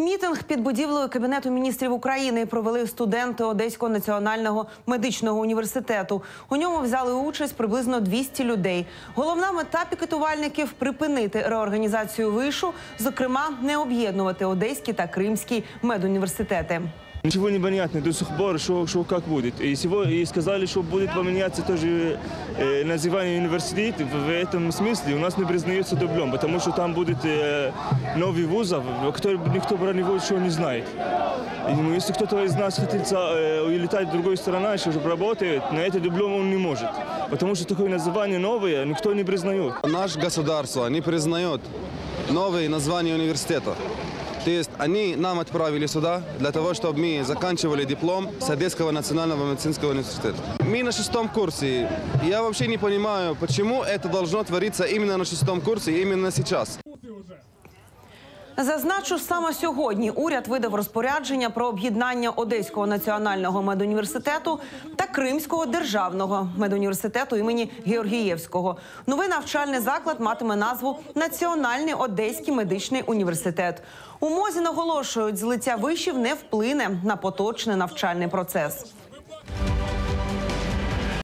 Мітинг під будівлею кабінету міністрів України провели студенти Одеського національного медичного університету. У ньому взяли участь приблизно 200 людей. Головна мета пікетувальників припинити реорганізацію вишу, зокрема, не об'єднувати одеський та кримський медуніверситети. Ничего не понятно до сих пор, что, что как будет. И, сегодня, и сказали, что будет поменяться тоже э, название университета. В, в этом смысле у нас не признается дублем, потому что там будет э, новый вузов, который никто про него еще не знает. И, ну, если кто-то из нас хотел э, улетать в другую страну, еще работает, на это дублем он не может. Потому что такое название новое никто не признает. Наше государство не признает новые названия университета. То есть они нам отправили сюда для того, чтобы мы заканчивали диплом с Одесского национального медицинского университета. Мы на шестом курсе. Я вообще не понимаю, почему это должно твориться именно на шестом курсе, именно сейчас. Зазначу, саме сьогодні уряд видав розпорядження про об'єднання Одеського національного медуніверситету та Кримського державного медуніверситету імені Георгієвського. Новий навчальний заклад матиме назву Національний Одеський медичний університет. У мозі наголошують, злиття вишів не вплине на поточний навчальний процес.